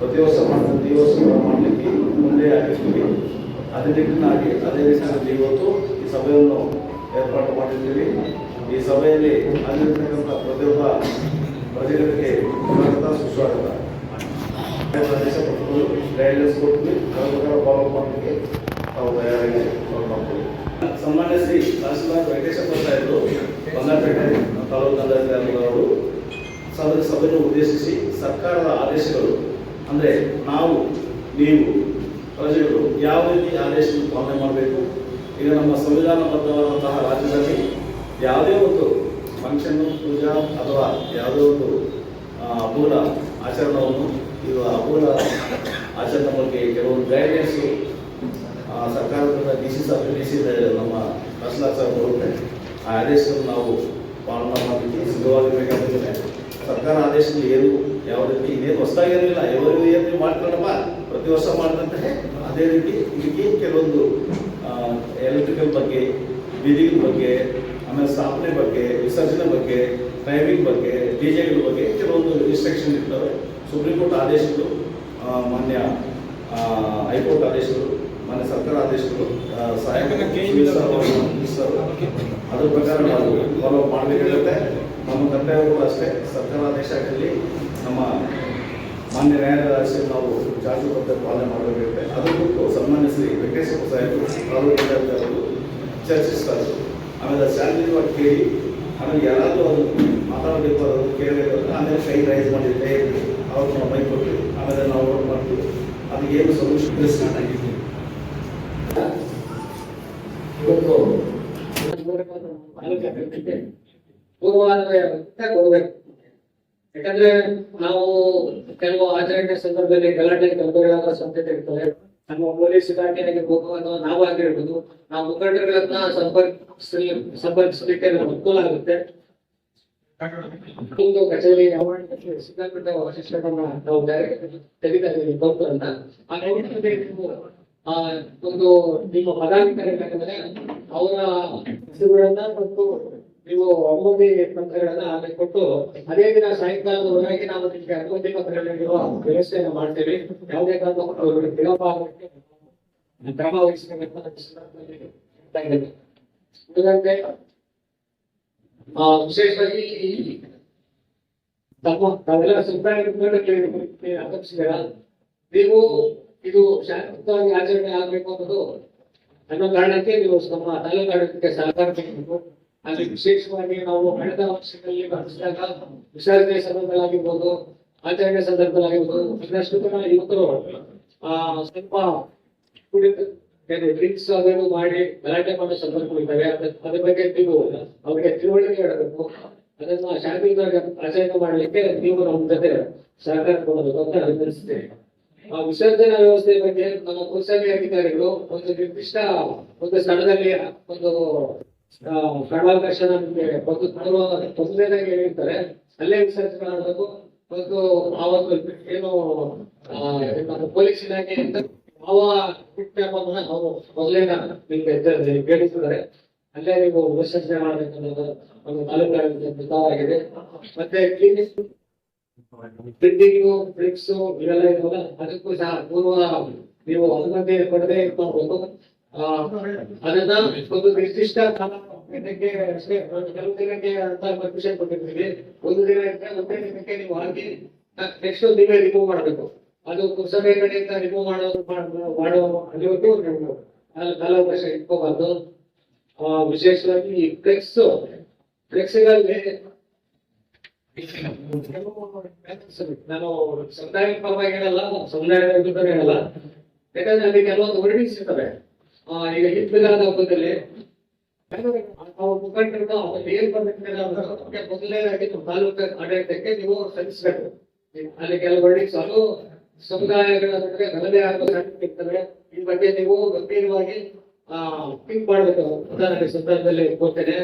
ಪ್ರತಿವರ್ಷ ಮಾಡಿದಂತೆ ಈ ವರ್ಷ ಮಾಡಲಿಕ್ಕೆ ಮುಂದೆ ಆಗಿರ್ತೀವಿ ಅದೇ ದಿಕ್ಕಿನಾಗಿ ಅದೇ ದಿಕ್ಕಿನಲ್ಲಿ ಇವತ್ತು ಈ ಸಭೆಯನ್ನು ಏರ್ಪಾಡು ಮಾಡಿದ್ದೀವಿ ಈ ಸಭೆಯಲ್ಲಿ ಅಲ್ಲಿರ್ತಕ್ಕಂಥ ಪ್ರತಿಯೊಬ್ಬ ಪ್ರಜೆಗಳಿಗೆ ಸ್ವಾಗತ, ಸುಸ್ವಾಗತ. ಪ್ರದೇಶ ಪಡೆದು ಗೈಡ್ಲೈನ್ಸ್ ಕೊಟ್ಟು ಅದರ ಫಾಲೋ ಮಾಡಲಿಕ್ಕೆ ತಾವು ತಯಾರಾಗಿ ಸನ್ಮಾನ್ಯ ಶ್ರೀ ತಹಸೀಲ್ದಾರ್ ವೆಂಕಟೇಶಪ್ಪ ಸಾಹೇಬರು ಬಂಗಾರಪೇಟೆ ತಾಲೂಕು ಕಂದಾಯ ಸಭೆ ಸಭೆಯನ್ನು ಉದ್ದೇಶಿಸಿ ಸರ್ಕಾರದ ಆದೇಶಗಳು ಅಂದರೆ ನಾವು, ನೀವು, ಪ್ರಜೆಗಳು ಯಾವ ರೀತಿ ಆದೇಶವನ್ನು ಪಾಲನೆ ಮಾಡಬೇಕು? ಈಗ ನಮ್ಮ ಸಂವಿಧಾನಬದ್ಧವಾದಂತಹ ರಾಜ್ಯದಲ್ಲಿ ಯಾವುದೇ ಒಂದು ಫಂಕ್ಷನ್ನು ಪೂಜಾ ಅಥವಾ ಯಾವುದೇ ಒಂದು ಅಪೂರ ಆಚರಣವನ್ನು ಇದು ಅಮೂಲ ಆಚರಣೆ ಬಗ್ಗೆ ಕೆಲವೊಂದು ಗೈಡ್ಲೈನ್ಸು ಸರ್ಕಾರದಿಂದ ಡಿ ಸಿ ಡಿ ಸಿ ನಮ್ಮ ಸಾಹೇಬ್ ಬರುತ್ತೆ. ಆ ಆದೇಶವನ್ನು ನಾವು ಪಾಲನೆ ಮಾಡಲಿಕ್ಕೆ ಸಿದ್ಧವಾಗಿರಬೇಕಾಗುತ್ತದೆ ಸರ್ಕಾರ ಆದೇಶದಲ್ಲಿ ಏನು ಯಾವ ರೀತಿ ಇನ್ನೇನು ಹೊಸದಾಗಿ ಇರಲಿಲ್ಲ ಯಾವಾಗ ಏನು ನೀವು ಪ್ರತಿ ವರ್ಷ ಮಾಡಿದಂತೆ ಅದೇ ರೀತಿ ಇದಕ್ಕೆ ಕೆಲವೊಂದು ಎಲೆಕ್ಟ್ರಿಕಲ್ ಬಗ್ಗೆ ಬೀದಿಗಳ ಬಗ್ಗೆ ಆಮೇಲೆ ಸ್ಥಾಪನೆ ಬಗ್ಗೆ ವಿಸರ್ಜನೆ ಬಗ್ಗೆ ಟೈಮಿಂಗ್ ಬಗ್ಗೆ ಡಿಜೆಗಳ ಬಗ್ಗೆ ಕೆಲವೊಂದು ರಿಸ್ಟ್ರಿಕ್ಷನ್ ಇರ್ತವೆ. ಸುಪ್ರೀಂ ಕೋರ್ಟ್ ಆದೇಶಗಳು ಮಾನ್ಯ ಹೈಕೋರ್ಟ್ ಆದೇಶಗಳು ಮಾನ್ಯ ಸರ್ಕಾರ ಆದೇಶಗಳು ಸಹಾಯಕ ಅದ್ರ ಪ್ರಕಾರ ನಾವು ಫಾಲೋ ನಮ್ಮ ತಂದೆಯವರು ಅಷ್ಟೇ. ಸರ್ಕಾರ ದೇಶದಲ್ಲಿ ನಮ್ಮ ಮಾನ್ಯ ನ್ಯಾಯಾಲಯದ ಆದೇಶ ನಾವು ಜಾಗರೂಕತೆ ಪಾಲನೆ ಮಾಡಬೇಕಾಗುತ್ತೆ. ಅದಕ್ಕೂ ಸನ್ಮಾನಿಸಿ ಸನ್ಮಾನ್ಯ ಶ್ರೀ ವೆಂಕಟೇಶ್ವರ ಸಾಹೇಬರು ತಾಲೂಕು ಚರ್ಚಿಸ್ತಾರೆ ಆಮೇಲೆ ಶಾಂತಿಯುತವಾಗಿ ಕೇಳಿ ಆಮೇಲೆ ಯಾರಾದರೂ ಅದು ಮಾತಾಡಬೇಕು ಅದು ಕೇಳಬೇಕು ಅಂದ್ರೆ ಆಮೇಲೆ ಕೈ ರೈಸ್ ಮಾಡಿ ಕೈ ಅವ್ರಿಗೆ ಅವ್ರನ್ನ ನಾವು ಮೈ ಕೊಟ್ಟು ಆಮೇಲೆ ನಾವು ನೋಟ್ ಮಾಡ್ತೀವಿ. ಅದಕ್ಕೆ ಏನು ಸೊಲ್ಯೂಷನ್ ಸ್ಟಾರ್ಟ್ ಆಗಿದ್ದೀವಿ ಇವತ್ತು ಕೊಡಬೇಕು. ಯಾಕಂದ್ರೆ ನಾವು ಕೆಲವು ಆಚರಣೆ ಸಂದರ್ಭದಲ್ಲಿ ಗಲಾಟೆ ಗಲಭೆಗಳಾಗುವ ಸಾಧ್ಯತೆ ಇರ್ತದೆ. ನಮ್ಮ ಪೊಲೀಸ್ ಇಲಾಖೆ ಆಗಿರ್ಬೋದು ನಾವು ಆಗಿರ್ಬೋದು ನಾವು ಮುಖಂಡರುಗಳನ್ನ ಸಂಪರ್ಕಿಸಲಿ ಸಂಪರ್ಕಿಸಲಿಕ್ಕೆ ಅನುಕೂಲ ಆಗುತ್ತೆ. ಒಂದು ಕಚೇರಿ ಸಿಕ್ಕಾಪಟ್ಟ ವಶಿಷ್ಠರನ್ನ ನಾವು ತೆಗಿತಾ ಇದ್ದೀವಿ ನೀವು, ಆ, ಒಂದು ನಿಮ್ಮ ಪದಾಧಿಕಾರಿಗಳಾದ್ರೆ ಅವರ ಹೆಸರುಗಳನ್ನ ಮತ್ತು ನೀವು ಅನುಮತಿ ಪತ್ರಗಳನ್ನ ಆಮೇಲೆ ಕೊಟ್ಟು ಅದೇ ದಿನ ಸಾಯಂಕಾಲದವರೆಗೆ ನಾವು ನಿಮಗೆ ಅನುಮತಿ ಪತ್ರಗಳಿರುವ ವ್ಯವಸ್ಥೆಯನ್ನು ಮಾಡ್ತೀವಿ. ಯಾವುದೇ ಅವರು ವಿಳಂಬ ಆಗಲಿಕ್ಕೆ ಕ್ರಮ ವಹಿಸಬೇಕು ಅಂತ ಈ ಸಂದರ್ಭದಲ್ಲಿ ಹೇಳ್ತಾ ಇದ್ದೇನೆ. ಉಳಿದಂತೆ ಆ, ವಿಶೇಷವಾಗಿ ತಮ್ಮ ತಾವೆಲ್ಲ ಆಗಮಿಸಿದ್ದೀರಾ? ನೀವು ಇದು ಶಾಂತಿಯುತವಾಗಿ ಆಚರಣೆ ಆಗಬೇಕು ಅನ್ನೋದು ಅನ್ನೋ ಕಾರಣಕ್ಕೆ ನೀವು ತಲೆ ತಾಲೂಕಾಡಳಿತಕ್ಕೆ ಸಹಕಾರ ಕೊಡಬೇಕು ಅಲ್ಲಿ ವಿಶೇಷವಾಗಿ ನಾವು ಕಳೆದ ವರ್ಷದಲ್ಲಿ ಬಂದಿಸಿದಾಗ ವಿಸರ್ಜನೆ ಸಂದರ್ಭದಲ್ಲಾಗಿರ್ಬೋದು ಆಚರಣೆ ಸಂದರ್ಭದಲ್ಲಾಗಿರ್ಬೋದು, ಇನ್ನಷ್ಟು ಜನ ಯುವಕರು ಆ, ಸ್ವಲ್ಪ ಕುಡಿತ ಡ್ರಿಂಕ್ಸ್ ಅದನ್ನು ಮಾಡಿ ಗಲಾಟೆ ಮಾಡೋ ಸಂದರ್ಭಗಳಿದ್ದಾವೆ ಅದ್ರ ಬಗ್ಗೆ ನೀವು ಅವರಿಗೆ ತಿಳುವಳಿಕೆ ಹೇಳಬೇಕು. ಅದನ್ನ ಶಾಂತಿಯುತವಾಗಿ ಆಚರಣೆ ಮಾಡಲಿಕ್ಕೆ ನೀವು ನಮ್ಮ ಜೊತೆ ಸಹಕಾರ ಕೊಡಬೇಕು ಅಂತ ಅಭಿನಂದಿಸ್ತೇನೆ ಆ, ವಿಸರ್ಜನಾ ವ್ಯವಸ್ಥೆ ಬಗ್ಗೆ ನಮ್ಮ ಪುರಸಭೆ ಅಧಿಕಾರಿಗಳು ಒಂದು ನಿರ್ದಿಷ್ಟ ಒಂದು ಸ್ಥಳದಲ್ಲಿ ಒಂದು ಆ, ಸ್ಥಳಾವಕಾಶ ನಮಗೆ ಹೇಳ್ತಾರೆ. ಅಲ್ಲೇ ರಿಸರ್ಚ್ ಮಾಡಬೇಕು ಮತ್ತು ಆ ಒಂದು ಏನು ಪೊಲೀಸ್ ಇಲಾಖೆ ಯಾವ ಕ್ರಮವನ್ನ ಅವರು ಮೊದಲೇನ ನಿಮ್ಗೆ ಕೇಳಿಸಿದ್ದಾರೆ. ಅಲ್ಲೇ ನೀವು ವಿಸರ್ಜನೆ ಒಂದು ಮತ್ತೆ ಕ್ಲಿನಿಕ್ ಪ್ರಿಂಟಿಂಗು ಫ್ಲಿಕ್ಸ್ ಇವೆಲ್ಲ ಇರುವಲ್ಲ ಅದಕ್ಕೂ ಸಹ ಪೂರ್ವ ನೀವು ಅನುಮತಿ ಕೊಡದೆ ಆ, ಅದನ್ನ ಒಂದು ನಿರ್ದಿಷ್ಟ ದಿನಕ್ಕೆ ಕೆಲವು ದಿನಕ್ಕೆ ಅಂತ ಪರ್ಮಿಷನ್ ಕೊಟ್ಟಿರ್ತೀವಿ ಒಂದು ದಿನ ಒಂದೇ ದಿನಕ್ಕೆ ನೀವು ಹಾಕಿ ನೆಕ್ಸ್ಟ್ ನೀವೇ ರಿಮೂವ್ ಮಾಡಬೇಕು. ಅದು ಪುರಸಭೆ ಕಡೆಯಿಂದ ರಿಮೂವ್ ಮಾಡೋದು ಮಾಡೋ ಅಲ್ಲಿವರೆಗೂ ನೀವು ಕಾಲ- ಕಾಲಾವಕಾಶ ಇಟ್ಕೋಬಾರ್ದು. ವಿಶೇಷವಾಗಿ ಈ ಫ್ಲೆಕ್ಸ್ ಫ್ಲೆಕ್ಸ್ಗಳಲ್ಲಿ ನಾನು ಸಮುದಾಯ ಪರವಾಗಿ ಹೇಳಲ್ಲ ಸಮುದಾಯ ವಿರುದ್ಧ ಹೇಳಲ್ಲ. ಯಾಕಂದ್ರೆ ಅಲ್ಲಿ ಕೆಲವೊಂದು ವರ್ಡಿಂಗ್ಸ್ ಇರ್ತವೆ. ಈಗ ಹಿಪ್ಪುಗಾದ ಹಬ್ಬದಲ್ಲಿ ಮುಖಂಡರನ್ನ ಏನ್ ಅವ್ರಿಗೆ ಮೊದಲನೇದಾಗಿ ನಮ್ಮ ತಾಲೂಕು ಆಡಳಿತಕ್ಕೆ ನೀವು ಸಲ್ಲಿಸಬೇಕು. ಅಲ್ಲಿ ಕೆಲವು ವರ್ಡಿಂಗ್ಸ್ ಅದು ಸಮುದಾಯಗಳ ನಡುವೆ ಗಲಭೆ ಆಗೋ ಸಾಧ್ಯತೆ ಈ ಬಗ್ಗೆ ನೀವು ಗಂಭೀರವಾಗಿ ಪಿಂಕ್ ಮಾಡ್ಬೇಕು. ಉದಾಹರಣೆ ಸಂದರ್ಭದಲ್ಲಿ ಕೊಡ್ತೇನೆ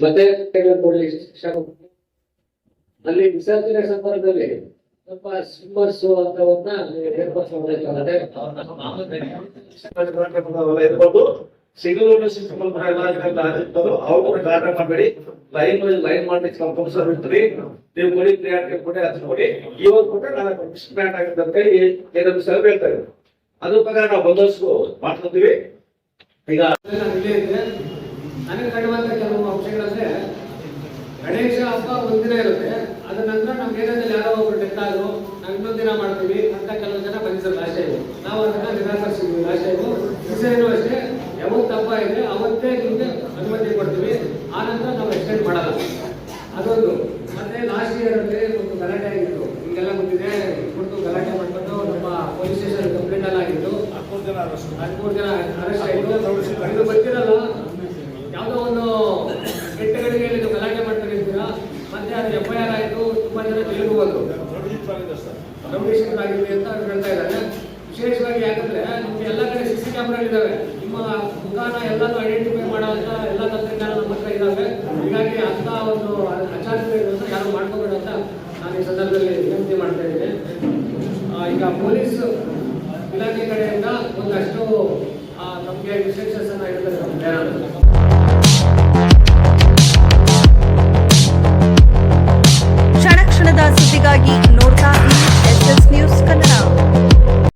ಮತ್ತೆ ಅಲ್ಲಿ ವಿಸರ್ಜನೆ ಸಂದರ್ಭದಲ್ಲಿ ಸ್ವಲ್ಪ ಮಾಡಬೇಡಿ ಲೈನ್ ಲೈನ್ ಇರ್ತೀರಿ ನೀವು ಆಗುತ್ತೆ ಅಂತ ಹೇಳಿ ಏನಾದ್ರು ಹೇಳ್ತಾ ಅದ್ರ ಪ್ರಕಾರ ನಾವು ಮಾಡ್ಕೊತೀವಿ ಈಗ ನಾನು ನನಗೆ ಕೆಲವು ಅಂಶಗಳಂದ್ರೆ ಗಣೇಶ ಹಬ್ಬ ಒಂದಿನ ಇರುತ್ತೆ ಅದ ನಂತರ ನಮ್ಮ ಏರಿಯಾದಲ್ಲಿ ಯಾರೋ ಒಬ್ರು ಡೆತ್ ಆದ್ರು ನಾವು ಇನ್ನೊಂದು ದಿನ ಮಾಡ್ತೀವಿ ಅಂತ ಕೆಲವು ಜನ ಬಂದಿದ್ದಾರೆ ಲಾಸ್ಟ್ ಟೈಮ್ ನಾವು ಅದನ್ನ ನಿರಾಕರಿಸಿದ್ವಿ ಲಾಸ್ಟ್ ಟೈಮ್ ದಿವಸನೂ ಅಷ್ಟೇ ಯಾವತ್ತು ಹಬ್ಬ ಇದೆ ಅವತ್ತೇ ನಿಮಗೆ ಅನುಮತಿ ಕೊಡ್ತೀವಿ ಆ ನಂತರ ನಾವು ಎಕ್ಸ್ಟೆಂಡ್ ಮಾಡಲ್ಲ ಅದೊಂದು ಮತ್ತೆ ಲಾಸ್ಟ್ ಇಯರ್ ಅಲ್ಲಿ ಒಂದು ಗಲಾಟೆ ಆಗಿತ್ತು. ಈಗೆಲ್ಲ ಗೊತ್ತಿದೆ ಕುರಿತು ಗಲಾಟೆ ಮಾಡ್ಕೊಂಡು ನಮ್ಮ ಪೊಲೀಸ್ ಸ್ಟೇಷನ್ ಕಂಪ್ಲೇಂಟ್ ಎಲ್ಲ ಆಗಿತ್ತು. ಹದಿಮೂರು ಜನ ಅರೆಸ್ಟ್ ಹದಿಮೂರು ಜನ ಅರೆಸ್ಟ್ ಆಯ್ತು ಇದು ಗೊತ್ತಿರಲ್ಲ ಯಾವುದೋ ಒಂದು ಕೆಟ್ಟ ಗಳಿಗೆಯಲ್ಲಿ ನೀವು ಗಲಾಟೆ ಮಾಡ್ತಾ ಇರ್ತೀರಾ ಮತ್ತೆ ಅದು ಎಫ್ ಐ ಆರ್ ಆಯಿತು ತುಂಬಾ ಜನ ಜೈಲಿಗೆ ಹೋದ್ರು ರೌಡೀಶನ್ ಆಗಿದೆ ಅಂತ ಅವ್ರು ಹೇಳ್ತಾ ಇದ್ದಾರೆ ವಿಶೇಷವಾಗಿ ಯಾಕಂದ್ರೆ ನಿಮ್ಗೆ ಎಲ್ಲ ಕಡೆ ಸಿ ಸಿ ಕ್ಯಾಮ್ರಾಗಳಿದ್ದಾವೆ ನಿಮ್ಮ ಮುಖಾನ ಎಲ್ಲಾನು ಐಡೆಂಟಿಫೈ ಮಾಡೋದ್ರ ಎಲ್ಲ ತಂತ್ರಜ್ಞಾನ ನಮ್ಮ ಹತ್ರ ಇದ್ದಾವೆ ಹೀಗಾಗಿ ಅಂತ ಒಂದು ಅಚಾತುರ್ಯಗಳನ್ನು ಯಾರು ಮಾಡ್ಕೋಬೇಡ ಅಂತ ನಾನು ಈ ಸಂದರ್ಭದಲ್ಲಿ ವಿನಂತಿ ಮಾಡ್ತಾ ಇದ್ದೇನೆ. ಈಗ ಪೊಲೀಸ್ ಇಲಾಖೆ ಕಡೆಯಿಂದ ಒಂದಷ್ಟು ನಮಗೆ ರಿಸ್ಟ್ರಿಕ್ಷನ್ಸ್ ಅನ್ನ ಇಡಲಾಗಿದೆ